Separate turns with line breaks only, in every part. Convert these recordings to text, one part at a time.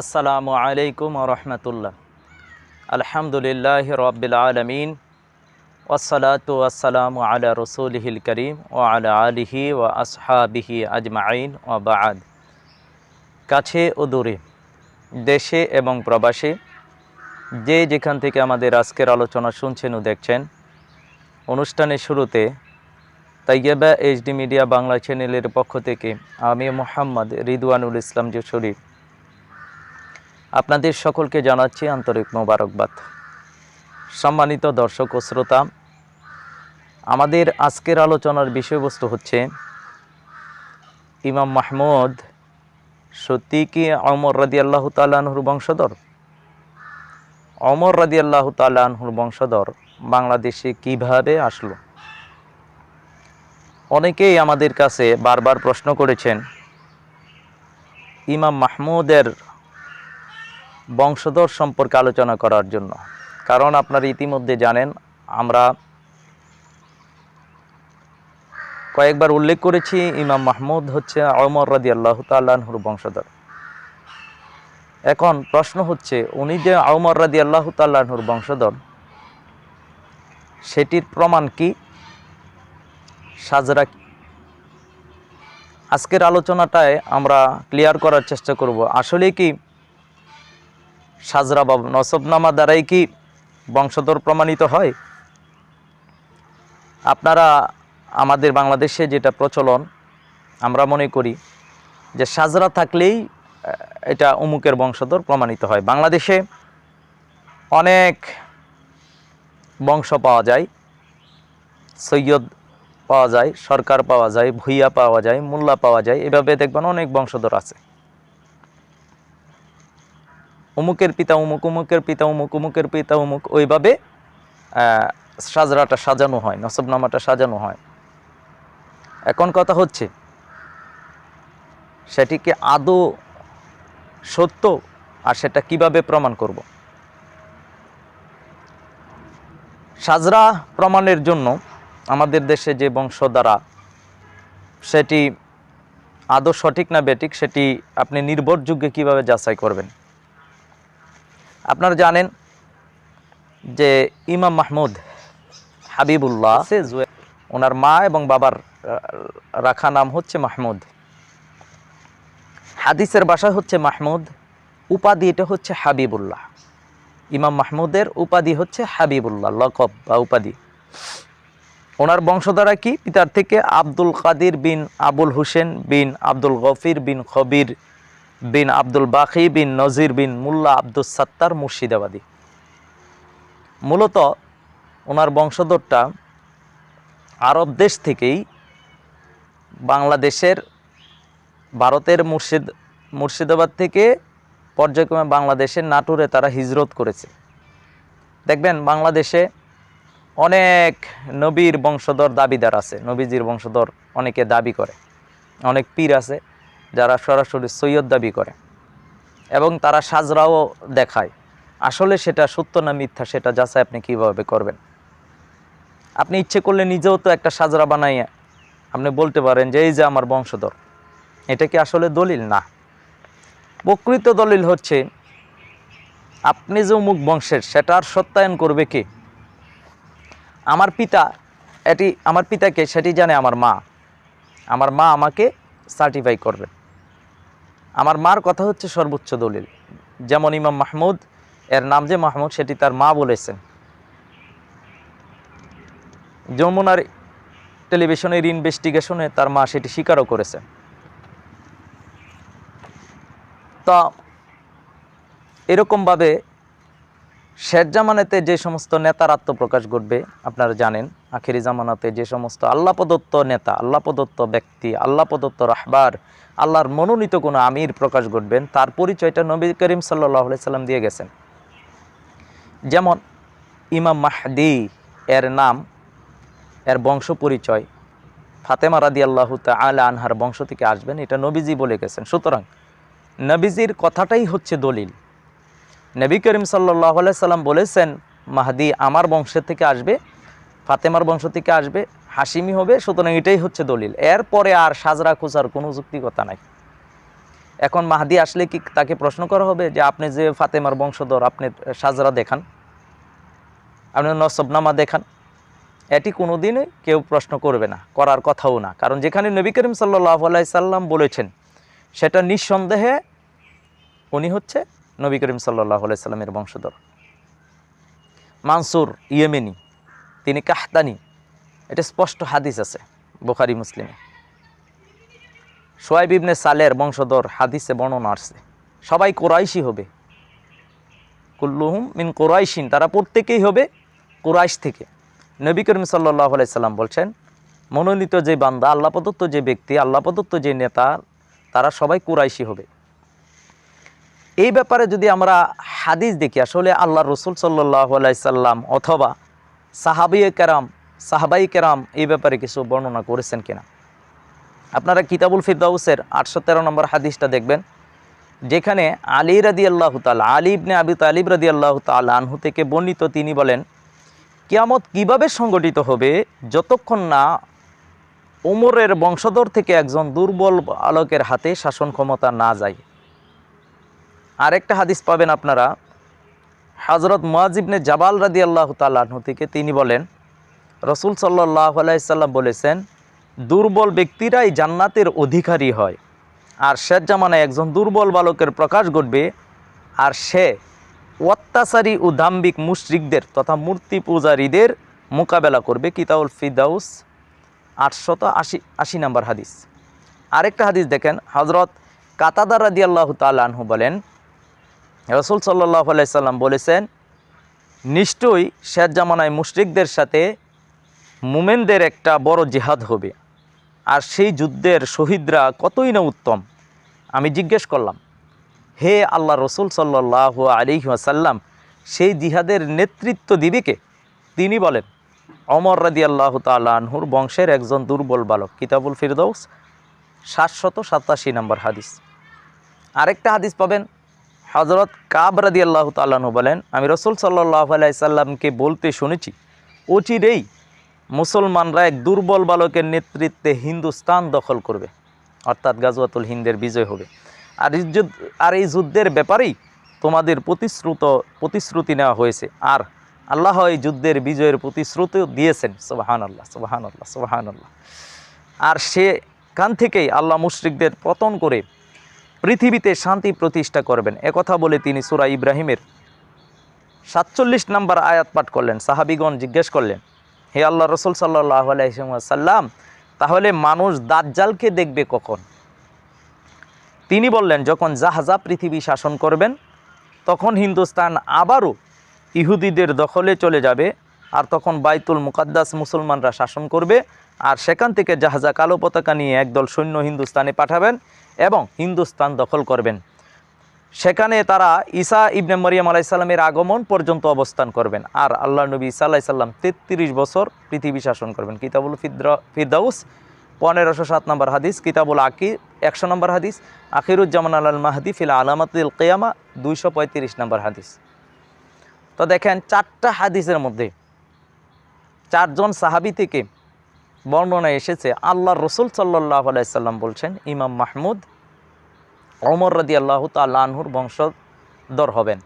আসসালামু আলাইকুম রহমতুল্লাহ। আলহামদুলিল্লাহ রব্বিল আলমিন। ওসলাত আসসালামু আলা রসুলহিল করিম ও আলা আলিহি ও আসহাবিহি আজমাইন ও বাদ। কাছে ও দূরে, দেশে এবং প্রবাসে, যে যেখান থেকে আমাদের আজকের আলোচনা শুনছেন ও দেখছেন, অনুষ্ঠানের শুরুতে তাইয়েবা এইচডি মিডিয়া বাংলা চ্যানেলের পক্ষ থেকে আমি মোহাম্মদ রিদওয়ানুল ইসলাম যশোরী আপনাদের সকলকে জানাচ্ছি আন্তরিক মোবারকবাদ। সম্মানিত দর্শক ও শ্রোতা, আমাদের আজকের আলোচনার বিষয়বস্তু হচ্ছে, ইমাম মাহমুদ সত্যি কি অমর রাদি আল্লাহ তালাহুর বংশধর। অমর রাদি আল্লাহ তালাহুর বংশধর বাংলাদেশে কীভাবে আসলো? অনেকেই আমাদের কাছে বারবার প্রশ্ন করেছেন, ইমাম মাহমুদের বংশধর সম্পর্কে আলোচনা করার জন্য। কারণ আপনারা ইতিমধ্যে জানেন, আমরা কয়েকবার উল্লেখ করেছি, ইমাম মাহমুদ হচ্ছে অমর রাদি আল্লাহ তাল্লাহর বংশধর। এখন প্রশ্ন হচ্ছে, উনি যে আউমর রাদি আল্লাহ তাল্লাহর বংশধর, সেটির প্রমাণ কি? সাজরা আজকের আলোচনাটায় আমরা ক্লিয়ার করার চেষ্টা করব। আসলে কি সাজরা বা নসবনামা দ্বারাই কি বংশধর প্রমাণিত হয়? আপনারা আমাদের বাংলাদেশে যেটা প্রচলন, আমরা মনে করি যে সাজরা থাকলেই এটা অমুকের বংশধর প্রমাণিত হয়। বাংলাদেশে অনেক বংশ পাওয়া যায়, সৈয়দ পাওয়া যায়, সরকার পাওয়া যায়, ভুইয়া পাওয়া যায়, মোল্লা পাওয়া যায়, এভাবে দেখবেন অনেক বংশধর আছে। অমুকের পিতা অমুক অমুকের পিতা অমুক অমুকের পিতা অমুক ওইভাবে সাজরাটা সাজানো হয়, নসবনামাটা সাজানো হয়। এখন কথা হচ্ছে, সেটিকে আদৌ সত্য আর সেটা কীভাবে প্রমাণ করব? সাজরা প্রমাণের জন্য আমাদের দেশে যে বংশ দ্বারা সেটি আদৌ সঠিক না বেঠিক, সেটি আপনি নির্ভরযোগ্য কীভাবে যাচাই করবেন? আপনারা জানেন যে ইমাম মাহমুদ হাবিবুল্লাহ সে ওনার মা এবং বাবার রাখা নাম হচ্ছে মাহমুদ। হাদিসের বাসা হচ্ছে মাহমুদ উপাধি এটা হচ্ছে হাবিবুল্লাহ। ইমাম মাহমুদের উপাধি হচ্ছে হাবিবুল্লাহ লকব বা উপাধি। ওনার বংশধারা কি? পিতার থেকে আব্দুল কাদির বিন আবুল হুসেন বিন আব্দুল গফির বিন খবির বিন আব্দুল বাকি, বিন নজির, বিন মুল্লা আব্দুল সাত্তার মুর্শিদাবাদী। মূলত ওনার বংশধরটা আরব দেশ থেকেই বাংলাদেশের ভারতের মুর্শিদ, মুর্শিদাবাদ থেকে পর্যায়ক্রমে বাংলাদেশের নাটুরে তারা হিজরত করেছে। দেখবেন বাংলাদেশে অনেক নবীর বংশধর দাবিদার আছে, নবীজির বংশধর অনেকে দাবি করে, অনেক পীর আছে। যারা সরাসরি সৈয়দ দাবি করে এবং তারা সাজরাও দেখায়। আসলে সেটা সত্য না মিথ্যা সেটা যাচাই আপনি কীভাবে করবেন? আপনি ইচ্ছে করলে নিজেও তো একটা সাজরা বানাইয়া আপনি বলতে পারেন যে, এই যে আমার বংশধর। এটা কি আসলে দলিল? না। প্রকৃত দলিল হচ্ছে, আপনি যে অমুক বংশের সেটার সত্যায়ন করবে কে? আমার পিতা, এটি, আমার পিতাকে সেটি জানে আমার মা। আমার মা আমাকে সার্টিফাই করবে। আমার মার কথা হচ্ছে সর্বোচ্চ দলিল। যেমন ইমাম মাহমুদ, এর নাম যে মাহমুদ, সেটি তার মা বলেছেন। যমুনার টেলিভিশনের ইনভেস্টিগেশনে তার মা সেটি স্বীকারও করেছে তা এরকমভাবে শেষ জামানাতে যে সমস্ত নেতার আত্মপ্রকাশ ঘটবে, আপনারা জানেন, আখেরি জামানাতে যে সমস্ত আল্লাহ প্রদত্ত নেতা আল্লাহ প্রদত্ত ব্যক্তি আল্লাহ প্রদত্ত রাহবার, আল্লাহর মনোনীত কোনো আমির প্রকাশ ঘটবেন, তার পরিচয়টা নবী করিম সাল্লাহ সাল্লাম দিয়ে গেছেন। যেমন ইমাম মাহদি, এর নাম, এর বংশ পরিচয়, ফাতেমা রাদি আল্লাহ আলা আনহার বংশ থেকে আসবেন, এটা নবীজি বলে গেছেন। সুতরাং নবীজির কথাটাই হচ্ছে দলিল। নবী করিম সাল্লাহ সাল্লাম বলেছেন, মাহাদি আমার বংশের থেকে আসবে, ফাতেমার বংশ থেকে আসবে হাসিমি হবে, সুতরাং এটাই হচ্ছে দলিল। এরপরে আর সাজরা খুচার কোনো যুক্তিকতা নাই। এখন মাহাদি আসলে কি তাকে প্রশ্ন করা হবে যে, আপনি যে ফাতেমার বংশধর, আপনি সাজরা দেখান, আপনি নসবনামা দেখান? এটি কোনো দিনই কেউ প্রশ্ন করবে না, করার কথাও না। কারণ যেখানে নবী করিম সাল্লাহ সাল্লাম বলেছেন, সেটা নিঃসন্দেহে উনি হচ্ছে নবী করিম সাল্লাহ সাল্লামের বংশধর। মানসুর ইয়েমেনি, তিনি কাহতানি, এটা স্পষ্ট হাদিস আছে বুখারি, মুসলিমে। সোয়াইব ইবনে সালের বংশধর হাদিসে বর্ণনা আসছে সবাই কোরাইশি হবে। কুল্লুহুম মিন কোরাইশিন, তারা প্রত্যেকেই হবে কোরাইশ থেকে। নবী করিম সাল্লাহ সাল্লাম বলছেন, মনোনীত যে বান্দা, আল্লাহ প্রদত্ত যে ব্যক্তি, আল্লাহ প্রদত্ত যে নেতা, তারা সবাই কুরাইশি হবে। এই ব্যাপারে যদি আমরা হাদিস দেখি, আসলে আল্লাহ রসুল সাল্লাহ সাল্লাম অথবা সাহাবি কেরাম, সাহাবাই কেরাম এই ব্যাপারে কিছু বর্ণনা করেছেন কিনা? আপনারা কিতাবুল ফিরদাউসের আটশো তেরো নম্বর হাদিসটা দেখবেন, যেখানে আলী রাদি আল্লাহ তাল আলী ইবনে আবি তালিব রাদি আল্লাহ তাল আনহু থেকে বর্ণিত তিনি বলেন, কিয়ামত কীভাবে সংগঠিত হবে যতক্ষণ না ওমরের বংশধর থেকে একজন দুর্বল আলোকের হাতে শাসন ক্ষমতা না যায়। আরেকটা হাদিস পাবেন আপনারা। হজরত মুয়াজিবনে জাবাল রাদি আল্লাহ তাল্লাহ্ন থেকে তিনি বলেন, রসুল সাল্লাহ আলাইসাল্লাম বলেছেন, দুর্বল ব্যক্তিরাই জান্নাতের অধিকারী হয়। আর শেষ জামানায় একজন দুর্বল বালকের প্রকাশ ঘটবে, আর সে অত্যাচারী ও দাম্বিক মুশরিকদের তথা মূর্তি পূজারীদের মোকাবেলা করবে। কিতাউল ফিদাউস আটশত আশি আশি নম্বর হাদিস। আরেকটা হাদিস দেখেন হজরত কাতাদার রাদি আল্লাহ তালহু বলেন রসুল সাল্লাহ আলাইসাল্লাম বলেছেন, নিশ্চয়ই শেষ জামানায় মুশরিকদের সাথে মুমেনদের একটা বড় জিহাদ হবে। আর সেই যুদ্ধের শহীদরা কতই না উত্তম? আমি জিজ্ঞেস করলাম, হে আল্লাহ রসুল সাল্লাহ আলী আসাল্লাম সেই জিহাদের নেতৃত্ব দিবে কে? তিনি বলেন অমর রাদি আল্লাহ তালহুর বংশের একজন দুর্বল বালক, কিতাবুল ফিরদৌস, সাতশত সাতাশি নম্বর হাদিস। আরেকটা হাদিস পাবেন হজরত কাব রাদি আল্লাহ তাল্লাহ্ন বলেন, আমি রসুল সাল্লাহ আলাইসাল্লামকে বলতে শুনেছি, অচিরেই মুসলমানরা এক দুর্বল বালকের নেতৃত্বে হিন্দুস্তান দখল করবে, অর্থাৎ গাজওয়াতুল হিন্দের বিজয় হবে। আর এই আর এই যুদ্ধের ব্যাপারেই তোমাদের প্রতিশ্রুত, প্রতিশ্রুতি নেওয়া হয়েছে। আর আল্লাহ এই যুদ্ধের বিজয়ের প্রতিশ্রুতিও দিয়েছেন। সোবাহান আল্লাহ সোবাহান আল্লাহ সোবাহান আল্লাহ আর সেখান থেকেই আল্লাহ মুশরিকদের পতন করে পৃথিবীতে শান্তি প্রতিষ্ঠা করবেন। একথা বলে তিনি সুরা ইব্রাহিমের সাতচল্লিশ নম্বর আয়াত পাঠ করলেন। সাহাবিগণ জিজ্ঞেস করলেন, হে আল্লাহ রসুল সাল্লাহ আলাইসাল্লাম তাহলে মানুষ দাজ্জালকে দেখবে কখন? তিনি বললেন, যখন জাহাজা পৃথিবী শাসন করবেন, তখন হিন্দুস্তান আবারও ইহুদিদের দখলে চলে যাবে, আর তখন বাইতুল মুকাদ্দাস মুসলমানরা শাসন করবে, আর সেখান থেকে জাহাজা কালো পতাকা নিয়ে একদল সৈন্য হিন্দুস্তানে পাঠাবেন এবং হিন্দুস্তান দখল করবেন। সেখানে তারা ঈসা ইবনে মরিয়াম আলাইসাল্লামের আগমন পর্যন্ত অবস্থান করবেন। আর আল্লাহ নবী ঈসা আলাইসাল্লাম তেত্রিশ বছর পৃথিবী শাসন করবেন। কিতাবুল ফিদ্র, ফিরদাউস, পনেরোশো সাত নম্বর হাদিস, কিতাবুল আকি একশো নম্বর হাদিস, আখিরুজ্জামান আল মাহাদি ফিল আলামাতুল কেয়ামা, দুইশো পঁয়ত্রিশ নম্বর হাদিস। তো দেখেন, চারটা হাদিসের মধ্যে চারজন সাহাবি থেকে বর্ণনা এসেছে আল্লাহ রসুল সাল্লাহ আলাইসাল্লাম বলছেন, ইমাম মাহমুদ অমর রাদি আল্লাহ তাল্লাহুর বংশধর হবেন।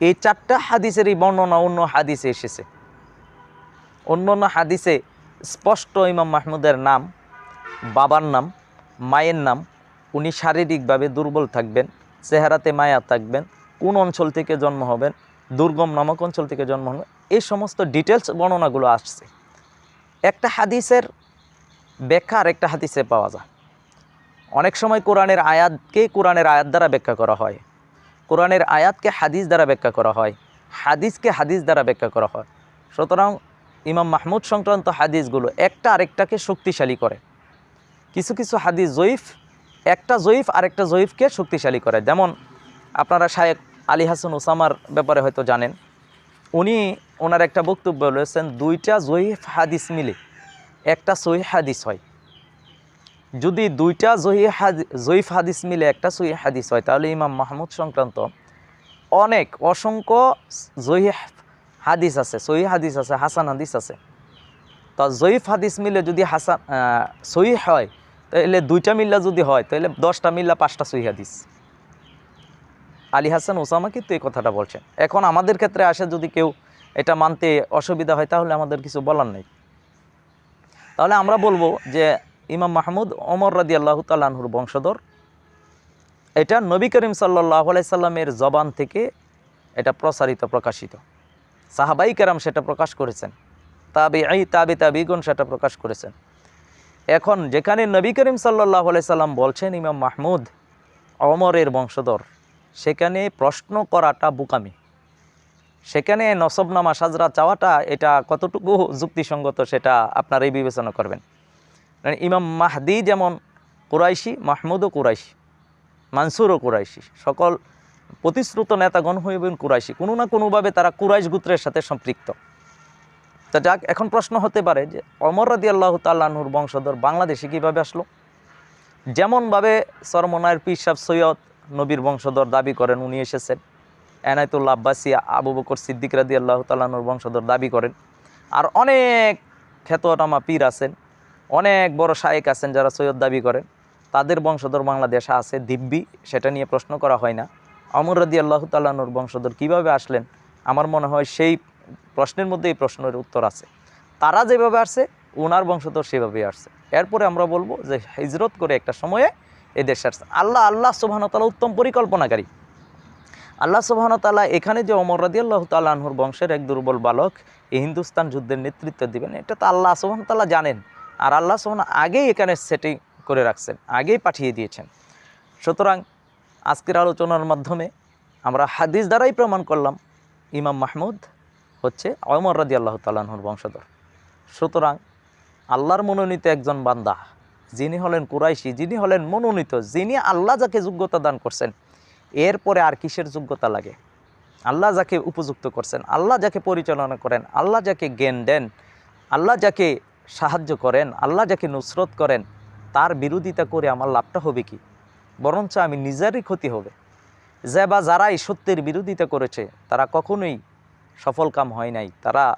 এই চারটা হাদিসের এই বর্ণনা অন্য হাদিসে এসেছে। অন্য অন্য হাদিসে স্পষ্ট ইমাম মাহমুদের নাম, বাবার নাম, মায়ের নাম, উনি শারীরিকভাবে দুর্বল থাকবেন, চেহারাতে মায়া থাকবেন, কোন অঞ্চল থেকে জন্ম হবেন, দুর্গম নামক অঞ্চল থেকে জন্ম হবেন, এই সমস্ত ডিটেলস বর্ণনাগুলো আসছে। একটা হাদিসের ব্যাখ্যা আর একটা হাদিসে পাওয়া যায়। অনেক সময় কোরআনের আয়াতকে কোরআনের আয়াত দ্বারা ব্যাখ্যা করা হয়। কোরআনের আয়াতকে হাদিস দ্বারা ব্যাখ্যা করা হয়। হাদিসকে হাদিস দ্বারা ব্যাখ্যা করা হয়। সুতরাং ইমাম মাহমুদ সংক্রান্ত হাদিসগুলো একটা আরেকটাকে শক্তিশালী করে। কিছু কিছু হাদিস জয়ীফ, একটা জয়ীফ আরেকটা জয়ীফকে শক্তিশালী করে। যেমন আপনারা শায়েক আলী হাসান ওসামার ব্যাপারে হয়তো জানেন, উনি ওনার একটা বক্তব্য বলেছেন, দুইটা জয়ীফ হাদিস মিলে একটা সহি হাদিস হয়। যদি দুইটা জহি জয়ীফ হাদিস মিলে একটা সহি হাদিস হয়, তাহলে ইমাম মাহমুদ সংক্রান্ত অনেক অসংখ্য জহি হাদিস আছে, সহি হাদিস আছে, হাসান হাদিস আছে। তা জয়ীফ হাদিস মিলে যদি হাসান সহি হয়, তাহলে দুইটা মিল্লা যদি হয়, তাহলে দশটা মিল্লা পাঁচটা সহি হাদিস। আলী হাসান ওসামা কিন্তু এই কথাটা বলছেন। এখন আমাদের ক্ষেত্রে আসে যদি কেউ এটা মানতে অসুবিধা হয়, তাহলে আমাদের কিছু বলার নেই। তাহলে আমরা বলব যে ইমাম মাহমুদ ওমর রাদি আল্লাহ তাল্লাহুর বংশধর। এটা নবী করিম সাল্লাহ সাল্লামের জবান থেকে এটা প্রসারিত, প্রকাশিত। সাহাবাই কেরাম সেটা প্রকাশ করেছেন। তাবি আই তাবি, তাবিগুন সেটা প্রকাশ করেছেন। এখন যেখানে নবী করিম সাল্লাহ সাল্লাম বলছেন ইমাম মাহমুদ অমরের বংশধর, সেখানে প্রশ্ন করাটা বুকামি। সেখানে নসবনামা সাজরা চাওয়াটা এটা কতটুকু যুক্তিসঙ্গত সেটা আপনারাই বিবেচনা করবেন। মানে ইমাম মাহদি যেমন কুরাইশি মাহমুদও কুরাইশি মানসুরও কুরাইশি, সকল প্রতিশ্রুত নেতাগণ হইবেন কুরাইশি। কোনো না কোনোভাবে তারা কুরাইশ গোত্রের সাথে সম্পৃক্ত। তা যাক, এখন প্রশ্ন হতে পারে যে অমর রাদি আল্লাহ তাল্লাহুর বংশধর বাংলাদেশে কীভাবে আসলো? যেমনভাবে সরমনায়ের পীর সৈয়দ নবীর বংশধর দাবি করেন, উনি এসেছেন। এনায়তুল্লা আব্বাসী আবু বকর সিদ্দিক রাদি আল্লাহ তাল্লাহুর বংশধর দাবি করেন। আর অনেক খ্যাতনামা পীর আছেন। অনেক বড় শায়েক আছেন যারা সৈয়দ দাবি করেন। তাদের বংশধর বাংলাদেশে আছে দিব্যি, সেটা নিয়ে প্রশ্ন করা হয় না। অমর রাদি আল্লাহ তাল্লাহুর বংশধর কীভাবে আসলেন? আমার মনে হয় সেই প্রশ্নের মধ্যে এই প্রশ্নের উত্তর আছে। তারা যেভাবে আসছে ওনার বংশধর সেভাবেই আসছে। এরপরে আমরা বলব যে হিজরত করে একটা সময়ে এই দেশে আসছে। আল্লাহ আল্লাহ সুবাহতালা উত্তম পরিকল্পনাকারী। আল্লাহ সুবাহতালা এখানে যে অমর রাদি আল্লাহ তাল্লাহুর বংশের এক দুর্বল বালক, এই হিন্দুস্তান যুদ্ধের নেতৃত্ব দিবেন, এটা তো আল্লাহ সুবাহতাল্লাহ জানেন। আর আল্লাহ সুবাহ আগেই এখানে সেটিং করে রাখছেন, আগেই পাঠিয়ে দিয়েছেন। সুতরাং আজকের আলোচনার মাধ্যমে আমরা হাদিস দ্বারাই প্রমাণ করলাম, ইমাম মাহমুদ হচ্ছে অমর রাদি আল্লাহ তাল্লাহুর বংশধর। সুতরাং আল্লাহর মনোনীত একজন বান্দা, যিনি হলেন কুরাইশি, যিনি হলেন মনোনীত, যিনি আল্লাহ যাকে যোগ্যতা দান করছেন, এরপরে আর কিসের যোগ্যতা লাগে? আল্লাহ যাকে উপযুক্ত করছেন, আল্লাহ যাকে পরিচালনা করেন, আল্লাহ যাকে জ্ঞান দেন, আল্লাহ যাকে সাহায্য করেন, আল্লাহ যাকে নুসরত করেন, তার বিরোধিতা করে আমার লাভটা হবে কি? বরঞ্চ আমি নিজেরই ক্ষতি হবে। যে বা যারা এই সত্যের বিরোধিতা করেছে, তারা কখনোই সফল কাম হয় নাই, তারা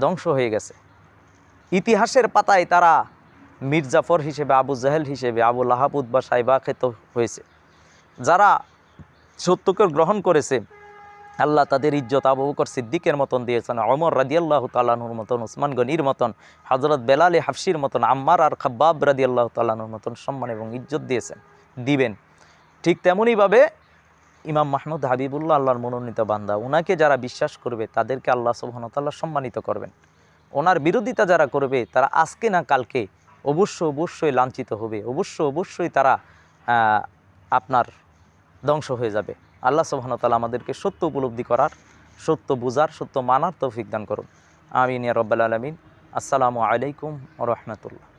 ধ্বংস হয়ে গেছে। ইতিহাসের পাতায় তারা মির্জাফর হিসেবে, আবু জাহেল হিসেবে, আবু লাহাবুদ বা সাইবা খেত হয়েছে। যারা সত্যকে গ্রহণ করেছে আল্লাহ তাদের ইজ্জত আবু বকর সিদ্দিকের মতন দিয়েছেন অমর রাদিয়াল্লাহ তালাহুর মতন উসমান গনির মতন হজরত বেলালে হাফসির মতন, আম্মার আর খাব্বাব রাদিয়াল্লাহ তালাহুর মতন সম্মান এবং ইজ্জত দিয়েছেন, দিবেন। ঠিক তেমনইভাবে ইমাম মাহমুদ হাবিবুল্লাহ আল্লাহর মনোনীত বান্দা ওনাকে যারা বিশ্বাস করবে তাদেরকে আল্লাহ সুবাহতাল্লাহ সম্মানিত করবেন। ওনার বিরোধিতা যারা করবে তারা আজকে না কালকে অবশ্য অবশ্যই লাঞ্ছিত হবে অবশ্য অবশ্যই তারা আপনার ধ্বংস হয়ে যাবে। আল্লাহ সুবাহতাল্লাহ আমাদেরকে সত্য উপলব্ধি করার, সত্য বুজার সত্য মানার তৌফিক দান করুন। আমিন রব্বাল আলমিন। আসসালামু আলাইকুম রহমতুল্লাহ।